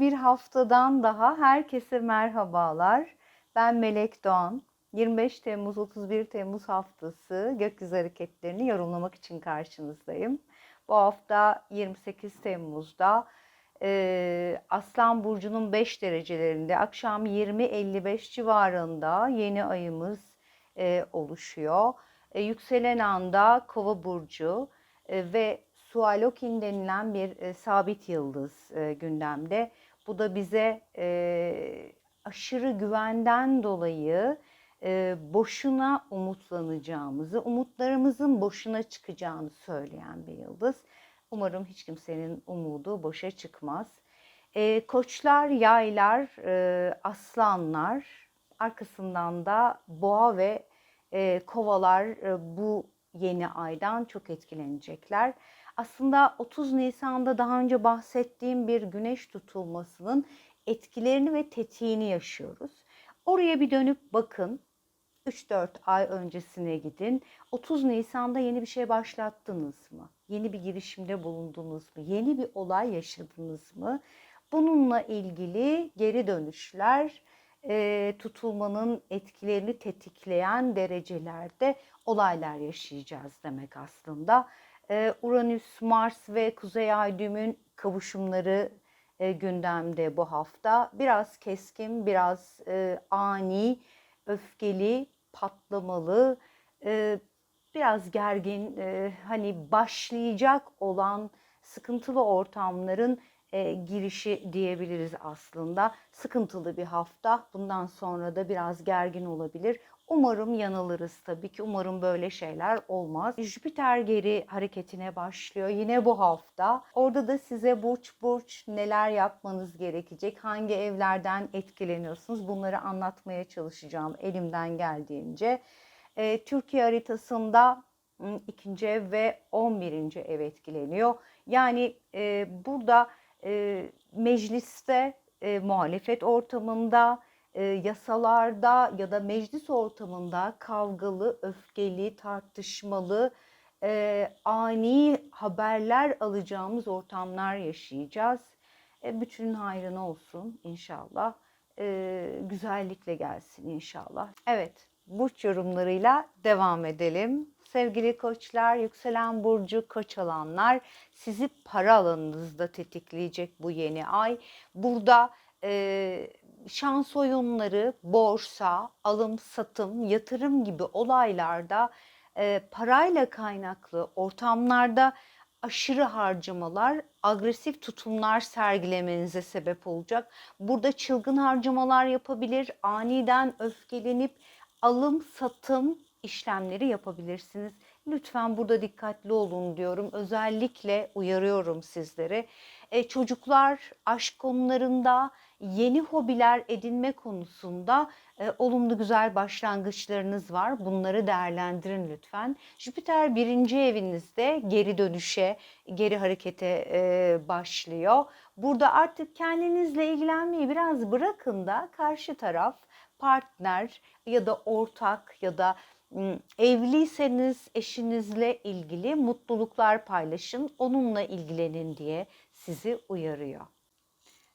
Bir haftadan daha herkese merhabalar. Ben Melek Doğan. 25 Temmuz 31 Temmuz haftası gökyüzü hareketlerini yorumlamak için karşınızdayım. Bu hafta 28 Temmuz'da e, Aslan Burcu'nun 5 derecelerinde akşam 20.55 civarında yeni ayımız e, oluşuyor. E, yükselen anda Kova Burcu e, ve Sualokin denilen bir e, sabit yıldız e, gündemde. Bu da bize e, aşırı güvenden dolayı e, boşuna umutlanacağımızı, umutlarımızın boşuna çıkacağını söyleyen bir yıldız. Umarım hiç kimsenin umudu boşa çıkmaz. E, koçlar, yaylar, e, aslanlar, arkasından da boğa ve e, kovalar e, bu yeni aydan çok etkilenecekler. Aslında 30 Nisan'da daha önce bahsettiğim bir güneş tutulmasının etkilerini ve tetiğini yaşıyoruz. Oraya bir dönüp bakın. 3-4 ay öncesine gidin. 30 Nisan'da yeni bir şey başlattınız mı? Yeni bir girişimde bulundunuz mu? Yeni bir olay yaşadınız mı? Bununla ilgili geri dönüşler, e, tutulmanın etkilerini tetikleyen derecelerde olaylar yaşayacağız demek aslında. E, Uranüs, Mars ve Kuzey Ay düğümün kavuşumları e, gündemde bu hafta. Biraz keskin, biraz e, ani, öfkeli, patlamalı, e, biraz gergin, hani başlayacak olan sıkıntılı ortamların girişi diyebiliriz aslında. Sıkıntılı bir hafta. Bundan sonra da biraz gergin olabilir. Umarım yanılırız tabii ki. Umarım böyle şeyler olmaz. Jüpiter geri hareketine başlıyor yine bu hafta. Orada da size burç burç neler yapmanız gerekecek, hangi evlerden etkileniyorsunuz bunları anlatmaya çalışacağım elimden geldiğince. Ee, Türkiye haritasında ikinci ev ve 11. ev etkileniyor. Yani e, burada e, mecliste, e, muhalefet ortamında, e, yasalarda ya da meclis ortamında kavgalı, öfkeli, tartışmalı, e, ani haberler alacağımız ortamlar yaşayacağız. E, bütünün hayrına olsun inşallah. E, güzellikle gelsin inşallah. Evet, burç yorumlarıyla devam edelim. Sevgili koçlar, yükselen burcu koç alanlar sizi para alanınızda tetikleyecek bu yeni ay. Burada e, şans oyunları, borsa, alım, satım, yatırım gibi olaylarda e, parayla kaynaklı ortamlarda aşırı harcamalar, agresif tutumlar sergilemenize sebep olacak. Burada çılgın harcamalar yapabilir, aniden öfkelenip alım, satım işlemleri yapabilirsiniz. Lütfen burada dikkatli olun diyorum. Özellikle uyarıyorum sizleri. E, çocuklar aşk konularında yeni hobiler edinme konusunda e, olumlu güzel başlangıçlarınız var. Bunları değerlendirin lütfen. Jüpiter birinci evinizde geri dönüşe, geri harekete e, başlıyor. Burada artık kendinizle ilgilenmeyi biraz bırakın da karşı taraf partner ya da ortak ya da evliyseniz eşinizle ilgili mutluluklar paylaşın, onunla ilgilenin diye sizi uyarıyor.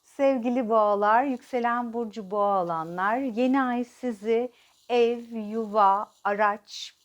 Sevgili boğalar, yükselen burcu boğa olanlar, yeni ay sizi ev, yuva, araç,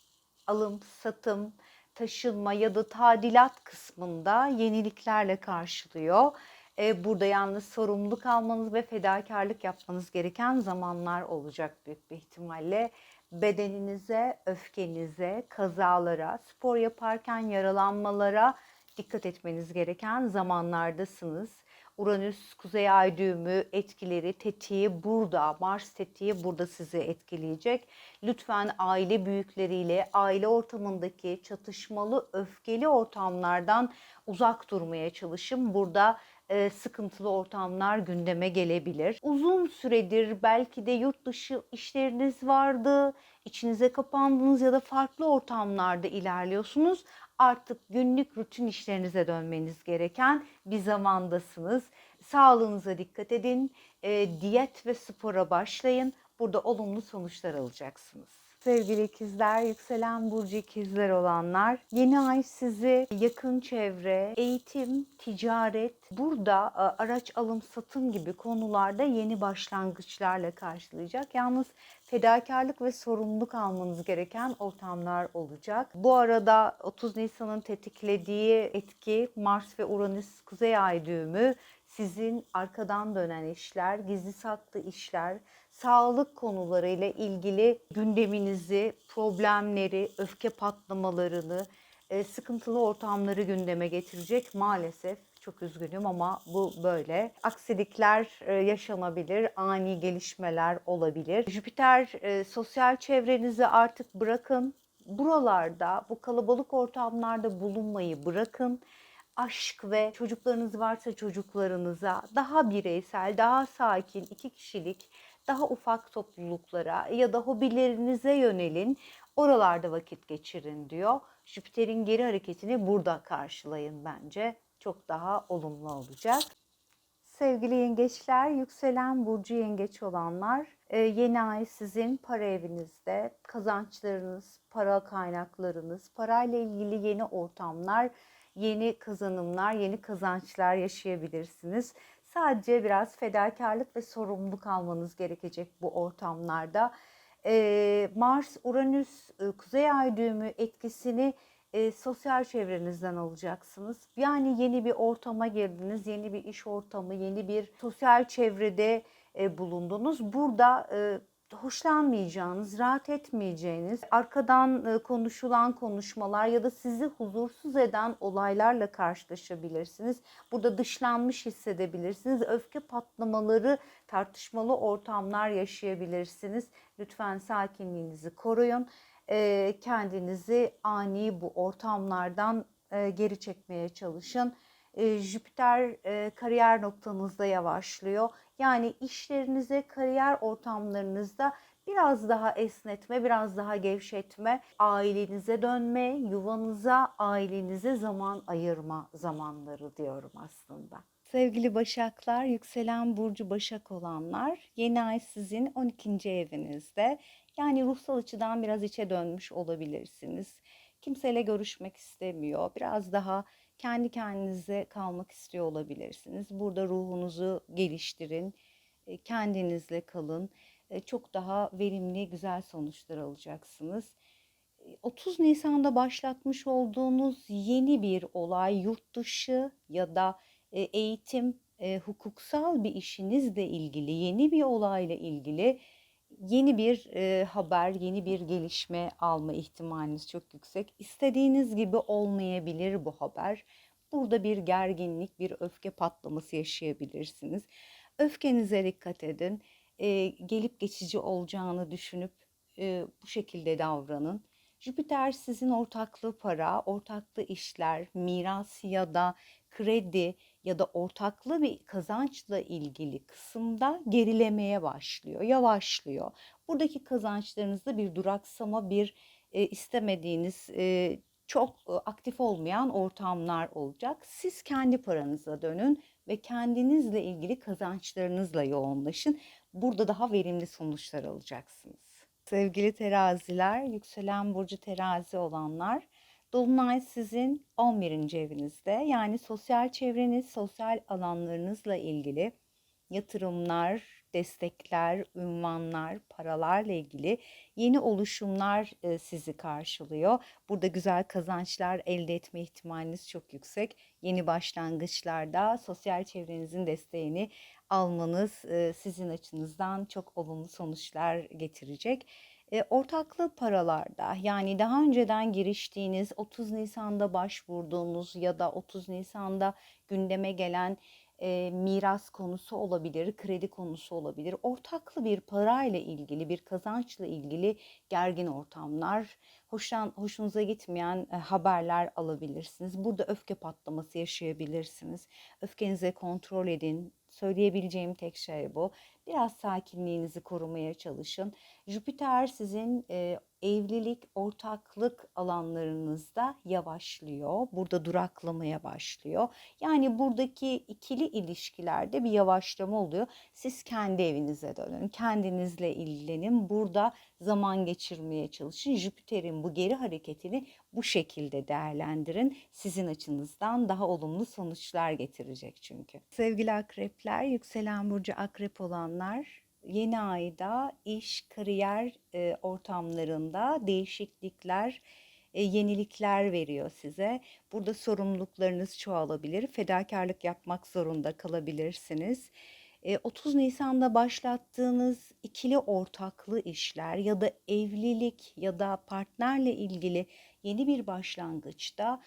alım, satım, taşınma ya da tadilat kısmında yeniliklerle karşılıyor. E, burada yalnız sorumluluk almanız ve fedakarlık yapmanız gereken zamanlar olacak büyük bir ihtimalle bedeninize, öfkenize, kazalara, spor yaparken yaralanmalara dikkat etmeniz gereken zamanlardasınız. Uranüs, Kuzey Ay düğümü etkileri, tetiği burada, Mars tetiği burada sizi etkileyecek. Lütfen aile büyükleriyle, aile ortamındaki çatışmalı, öfkeli ortamlardan uzak durmaya çalışın. Burada e, sıkıntılı ortamlar gündeme gelebilir. Uzun süredir belki de yurt dışı işleriniz vardı, içinize kapandınız ya da farklı ortamlarda ilerliyorsunuz. Artık günlük rutin işlerinize dönmeniz gereken bir zamandasınız. Sağlığınıza dikkat edin, e, diyet ve spora başlayın. Burada olumlu sonuçlar alacaksınız. Sevgili ikizler, yükselen burcu ikizler olanlar, yeni ay sizi yakın çevre, eğitim, ticaret, burada e, araç alım satım gibi konularda yeni başlangıçlarla karşılayacak. Yalnız fedakarlık ve sorumluluk almanız gereken ortamlar olacak. Bu arada 30 Nisan'ın tetiklediği etki Mars ve Uranüs kuzey ay düğümü sizin arkadan dönen işler, gizli saklı işler, sağlık konuları ile ilgili gündeminizi, problemleri, öfke patlamalarını, e, sıkıntılı ortamları gündeme getirecek maalesef. Çok üzgünüm ama bu böyle. Aksilikler e, yaşanabilir, ani gelişmeler olabilir. Jüpiter e, sosyal çevrenizi artık bırakın. Buralarda, bu kalabalık ortamlarda bulunmayı bırakın aşk ve çocuklarınız varsa çocuklarınıza daha bireysel, daha sakin, iki kişilik, daha ufak topluluklara ya da hobilerinize yönelin. Oralarda vakit geçirin diyor. Jüpiter'in geri hareketini burada karşılayın bence. Çok daha olumlu olacak. Sevgili yengeçler, yükselen burcu yengeç olanlar, e, yeni ay sizin para evinizde kazançlarınız, para kaynaklarınız, parayla ilgili yeni ortamlar, yeni kazanımlar, yeni kazançlar yaşayabilirsiniz. Sadece biraz fedakarlık ve sorumluluk almanız gerekecek bu ortamlarda. Ee, Mars, Uranüs, e, Kuzey Ay düğümü etkisini e, sosyal çevrenizden alacaksınız. Yani yeni bir ortama girdiniz, yeni bir iş ortamı, yeni bir sosyal çevrede e, bulundunuz. Burada e, hoşlanmayacağınız, rahat etmeyeceğiniz, arkadan e, konuşulan konuşmalar ya da sizi huzursuz eden olaylarla karşılaşabilirsiniz. Burada dışlanmış hissedebilirsiniz. Öfke patlamaları, tartışmalı ortamlar yaşayabilirsiniz. Lütfen sakinliğinizi koruyun. E, kendinizi ani bu ortamlardan e, geri çekmeye çalışın. Jüpiter kariyer noktanızda yavaşlıyor. Yani işlerinize, kariyer ortamlarınızda biraz daha esnetme, biraz daha gevşetme, ailenize dönme, yuvanıza, ailenize zaman ayırma zamanları diyorum aslında. Sevgili Başaklar, yükselen burcu Başak olanlar, yeni ay sizin 12. evinizde. Yani ruhsal açıdan biraz içe dönmüş olabilirsiniz. Kimseyle görüşmek istemiyor. Biraz daha kendi kendinize kalmak istiyor olabilirsiniz. Burada ruhunuzu geliştirin, e, kendinizle kalın. E, çok daha verimli, güzel sonuçlar alacaksınız. 30 e, Nisan'da başlatmış olduğunuz yeni bir olay, yurt dışı ya da eğitim, hukuksal bir işinizle ilgili, yeni bir olayla ilgili yeni bir e, haber, yeni bir gelişme alma ihtimaliniz çok yüksek. İstediğiniz gibi olmayabilir bu haber. Burada bir gerginlik, bir öfke patlaması yaşayabilirsiniz. Öfkenize dikkat edin. E, gelip geçici olacağını düşünüp e, bu şekilde davranın. Jüpiter sizin ortaklı para, ortaklı işler, miras ya da kredi ya da ortaklı bir kazançla ilgili kısımda gerilemeye başlıyor, yavaşlıyor. Buradaki kazançlarınızda bir duraksama, bir e, istemediğiniz, e, çok e, aktif olmayan ortamlar olacak. Siz kendi paranıza dönün ve kendinizle ilgili kazançlarınızla yoğunlaşın. Burada daha verimli sonuçlar alacaksınız. Sevgili teraziler, yükselen burcu terazi olanlar, Dolunay sizin 11. evinizde. Yani sosyal çevreniz, sosyal alanlarınızla ilgili yatırımlar, destekler, ünvanlar, paralarla ilgili yeni oluşumlar e, sizi karşılıyor. Burada güzel kazançlar elde etme ihtimaliniz çok yüksek. Yeni başlangıçlarda sosyal çevrenizin desteğini almanız e, sizin açınızdan çok olumlu sonuçlar getirecek. E, ortaklı paralarda yani daha önceden giriştiğiniz 30 Nisan'da başvurduğunuz ya da 30 Nisan'da gündeme gelen e, miras konusu olabilir, kredi konusu olabilir. Ortaklı bir parayla ilgili, bir kazançla ilgili gergin ortamlar, hoşlan, hoşunuza gitmeyen e, haberler alabilirsiniz. Burada öfke patlaması yaşayabilirsinizi Öfkenizi kontrol edin. Söyleyebileceğim tek şey bu. Biraz sakinliğinizi korumaya çalışın. Jüpiter sizin e, evlilik, ortaklık alanlarınızda yavaşlıyor. Burada duraklamaya başlıyor. Yani buradaki ikili ilişkilerde bir yavaşlama oluyor. Siz kendi evinize dönün, kendinizle ilgilenin. Burada zaman geçirmeye çalışın. Jüpiter'in bu geri hareketini bu şekilde değerlendirin. Sizin açınızdan daha olumlu sonuçlar getirecek çünkü. Sevgili akrepler, yükselen burcu akrep olanlar yeni ayda iş, kariyer e, ortamlarında değişiklikler, e, yenilikler veriyor size. Burada sorumluluklarınız çoğalabilir, fedakarlık yapmak zorunda kalabilirsiniz. E, 30 Nisan'da başlattığınız ikili ortaklı işler ya da evlilik ya da partnerle ilgili yeni bir başlangıçta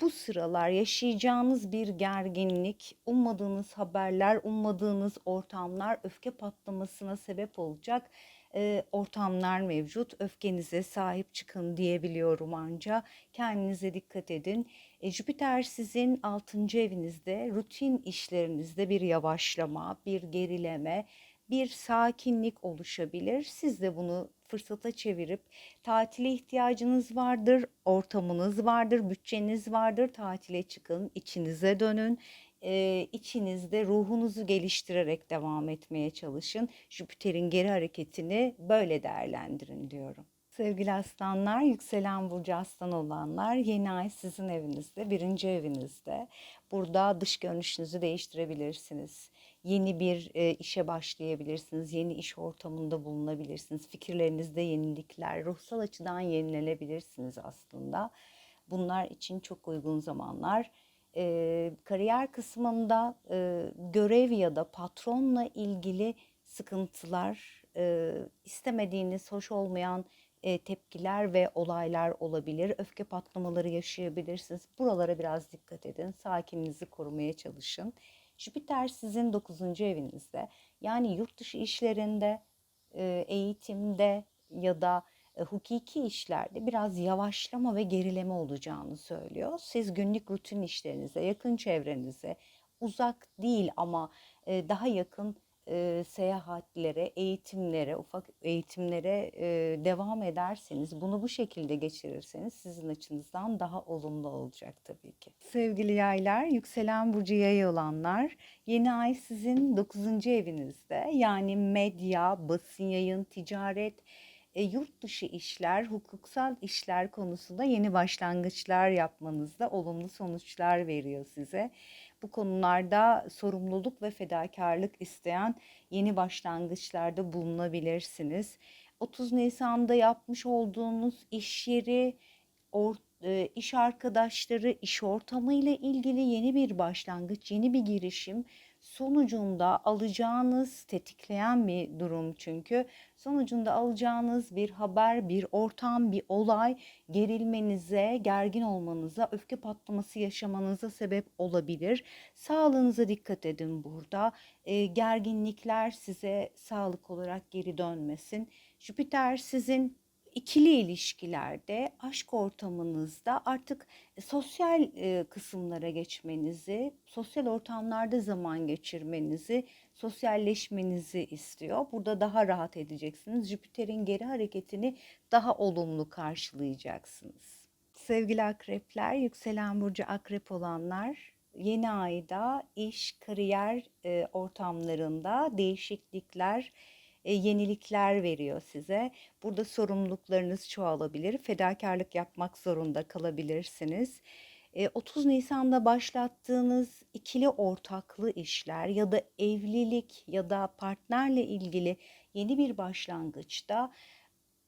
bu sıralar yaşayacağınız bir gerginlik, ummadığınız haberler, ummadığınız ortamlar öfke patlamasına sebep olacak e, ortamlar mevcut. Öfkenize sahip çıkın diyebiliyorum anca. Kendinize dikkat edin. E, Jüpiter sizin 6. evinizde, rutin işlerinizde bir yavaşlama, bir gerileme, bir sakinlik oluşabilir. Siz de bunu fırsata çevirip tatile ihtiyacınız vardır, ortamınız vardır, bütçeniz vardır. Tatile çıkın, içinize dönün. Ee, içinizde ruhunuzu geliştirerek devam etmeye çalışın. Jüpiter'in geri hareketini böyle değerlendirin diyorum. Sevgili aslanlar, yükselen burcu aslan olanlar yeni ay sizin evinizde, birinci evinizde. Burada dış görünüşünüzü değiştirebilirsiniz. Yeni bir e, işe başlayabilirsiniz, yeni iş ortamında bulunabilirsiniz. Fikirlerinizde yenilikler, ruhsal açıdan yenilenebilirsiniz aslında. Bunlar için çok uygun zamanlar. E, kariyer kısmında e, görev ya da patronla ilgili sıkıntılar, e, istemediğiniz, hoş olmayan e, tepkiler ve olaylar olabilir. Öfke patlamaları yaşayabilirsiniz. Buralara biraz dikkat edin. Sakinliğinizi korumaya çalışın. Jüpiter sizin 9. evinizde. Yani yurt dışı işlerinde, e, eğitimde ya da e, hukuki işlerde biraz yavaşlama ve gerileme olacağını söylüyor. Siz günlük rutin işlerinize, yakın çevrenize, uzak değil ama e, daha yakın e, seyahatlere, eğitimlere, ufak eğitimlere e, devam ederseniz, bunu bu şekilde geçirirseniz sizin açınızdan daha olumlu olacak tabii ki. Sevgili yaylar, yükselen burcu yay olanlar, yeni ay sizin 9. evinizde. Yani medya, basın yayın, ticaret, e, yurt dışı işler, hukuksal işler konusunda yeni başlangıçlar yapmanızda olumlu sonuçlar veriyor size. Bu konularda sorumluluk ve fedakarlık isteyen yeni başlangıçlarda bulunabilirsiniz. 30 Nisan'da yapmış olduğunuz iş yeri, or, e, iş arkadaşları, iş ortamı ile ilgili yeni bir başlangıç, yeni bir girişim sonucunda alacağınız tetikleyen bir durum çünkü sonucunda alacağınız bir haber, bir ortam, bir olay gerilmenize, gergin olmanıza, öfke patlaması yaşamanıza sebep olabilir. Sağlığınıza dikkat edin burada. E, gerginlikler size sağlık olarak geri dönmesin. Jüpiter sizin ikili ilişkilerde, aşk ortamınızda artık e, sosyal e, kısımlara geçmenizi, sosyal ortamlarda zaman geçirmenizi, sosyalleşmenizi istiyor. Burada daha rahat edeceksiniz. Jüpiter'in geri hareketini daha olumlu karşılayacaksınız. Sevgili akrepler, yükselen burcu akrep olanlar yeni ayda iş, kariyer e, ortamlarında değişiklikler, yenilikler veriyor size. Burada sorumluluklarınız çoğalabilir, fedakarlık yapmak zorunda kalabilirsiniz. 30 e, Nisan'da başlattığınız ikili ortaklı işler ya da evlilik ya da partnerle ilgili yeni bir başlangıçta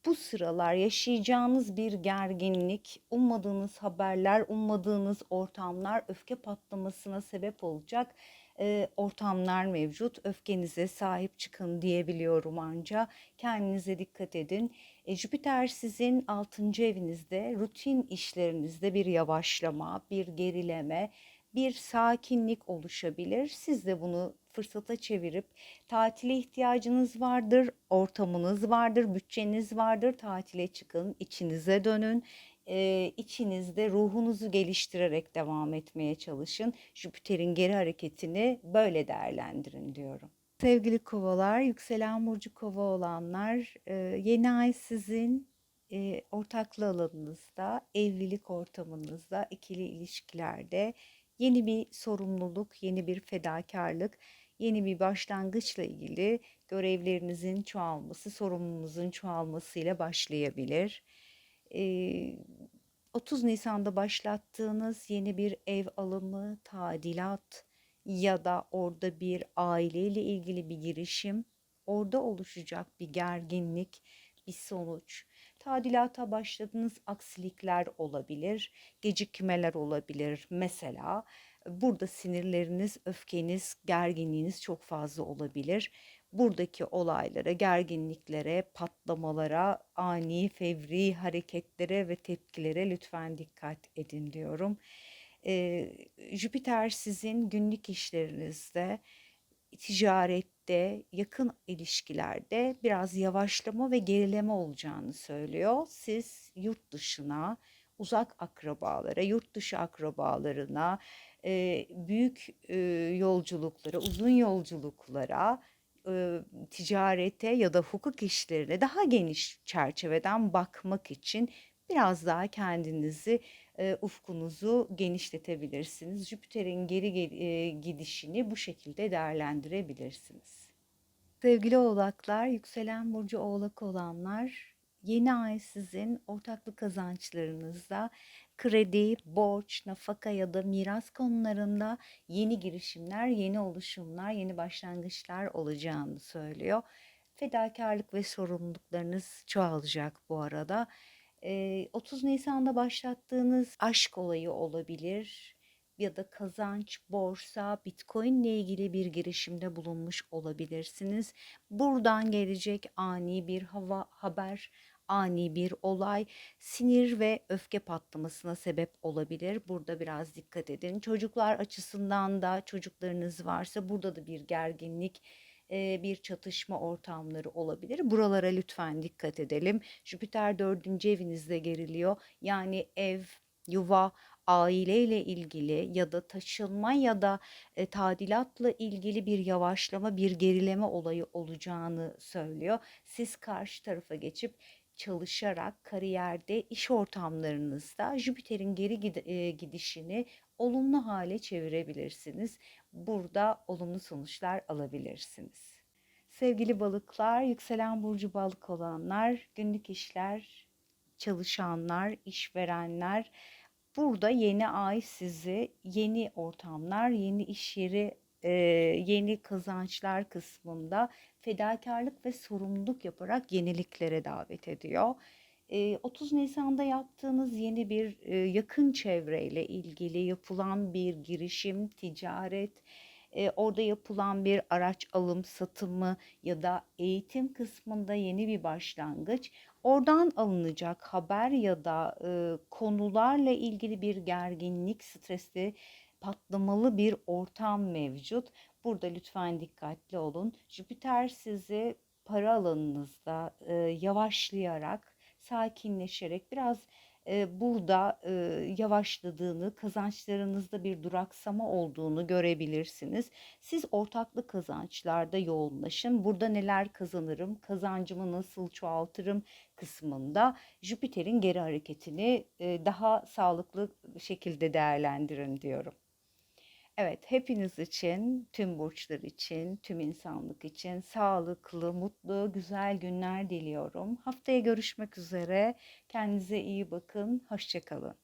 bu sıralar yaşayacağınız bir gerginlik, ummadığınız haberler, ummadığınız ortamlar öfke patlamasına sebep olacak e, ortamlar mevcut. Öfkenize sahip çıkın diyebiliyorum anca. Kendinize dikkat edin. E, Jüpiter sizin 6. evinizde, rutin işlerinizde bir yavaşlama, bir gerileme, bir sakinlik oluşabilir. Siz de bunu fırsata çevirip tatile ihtiyacınız vardır, ortamınız vardır, bütçeniz vardır. Tatile çıkın, içinize dönün e, içinizde ruhunuzu geliştirerek devam etmeye çalışın. Jüpiter'in geri hareketini böyle değerlendirin diyorum. Sevgili kovalar, yükselen burcu kova olanlar, e, yeni ay sizin e, ortaklı alanınızda, evlilik ortamınızda, ikili ilişkilerde yeni bir sorumluluk, yeni bir fedakarlık, yeni bir başlangıçla ilgili görevlerinizin çoğalması, sorumluluğunuzun çoğalmasıyla başlayabilir. E, 30 Nisan'da başlattığınız yeni bir ev alımı, tadilat, ya da orada bir aileyle ilgili bir girişim, orada oluşacak bir gerginlik, bir sonuç. Tadilata başladığınız aksilikler olabilir, gecikmeler olabilir. Mesela burada sinirleriniz, öfkeniz, gerginliğiniz çok fazla olabilir. Buradaki olaylara, gerginliklere, patlamalara, ani, fevri hareketlere ve tepkilere lütfen dikkat edin diyorum. Ee, Jüpiter sizin günlük işlerinizde, ticarette, yakın ilişkilerde biraz yavaşlama ve gerileme olacağını söylüyor. Siz yurt dışına, uzak akrabalara, yurt dışı akrabalarına, e, büyük e, yolculuklara, uzun yolculuklara, e, ticarete ya da hukuk işlerine daha geniş çerçeveden bakmak için biraz daha kendinizi e, ufkunuzu genişletebilirsiniz. Jüpiter'in geri e, gidişini bu şekilde değerlendirebilirsiniz. Sevgili oğlaklar, yükselen burcu oğlak olanlar, yeni ay sizin ortaklı kazançlarınızda kredi, borç, nafaka ya da miras konularında yeni girişimler, yeni oluşumlar, yeni başlangıçlar olacağını söylüyor. Fedakarlık ve sorumluluklarınız çoğalacak bu arada. 30 Nisan'da başlattığınız aşk olayı olabilir ya da kazanç, borsa, bitcoin ile ilgili bir girişimde bulunmuş olabilirsiniz. Buradan gelecek ani bir hava haber, ani bir olay sinir ve öfke patlamasına sebep olabilir. Burada biraz dikkat edin. Çocuklar açısından da çocuklarınız varsa burada da bir gerginlik bir çatışma ortamları olabilir. Buralara lütfen dikkat edelim. Jüpiter dördüncü evinizde geriliyor. Yani ev, yuva, aileyle ilgili ya da taşınma ya da e, tadilatla ilgili bir yavaşlama, bir gerileme olayı olacağını söylüyor. Siz karşı tarafa geçip çalışarak kariyerde, iş ortamlarınızda Jüpiter'in geri gidişini olumlu hale çevirebilirsiniz. Burada olumlu sonuçlar alabilirsiniz. Sevgili balıklar, yükselen burcu balık olanlar, günlük işler, çalışanlar, işverenler, burada yeni ay sizi yeni ortamlar, yeni iş yeri, yeni kazançlar kısmında fedakarlık ve sorumluluk yaparak yeniliklere davet ediyor. 30 Nisan'da yaptığınız yeni bir yakın çevreyle ilgili yapılan bir girişim, ticaret, orada yapılan bir araç alım satımı ya da eğitim kısmında yeni bir başlangıç, oradan alınacak haber ya da konularla ilgili bir gerginlik, stresli, patlamalı bir ortam mevcut. Burada lütfen dikkatli olun. Jüpiter sizi para alanınızda yavaşlayarak sakinleşerek biraz e, burada e, yavaşladığını, kazançlarınızda bir duraksama olduğunu görebilirsiniz. Siz ortaklı kazançlarda yoğunlaşın. Burada neler kazanırım, kazancımı nasıl çoğaltırım kısmında Jüpiter'in geri hareketini e, daha sağlıklı şekilde değerlendirin diyorum. Evet, hepiniz için, tüm burçlar için, tüm insanlık için sağlıklı, mutlu, güzel günler diliyorum. Haftaya görüşmek üzere. Kendinize iyi bakın. Hoşçakalın.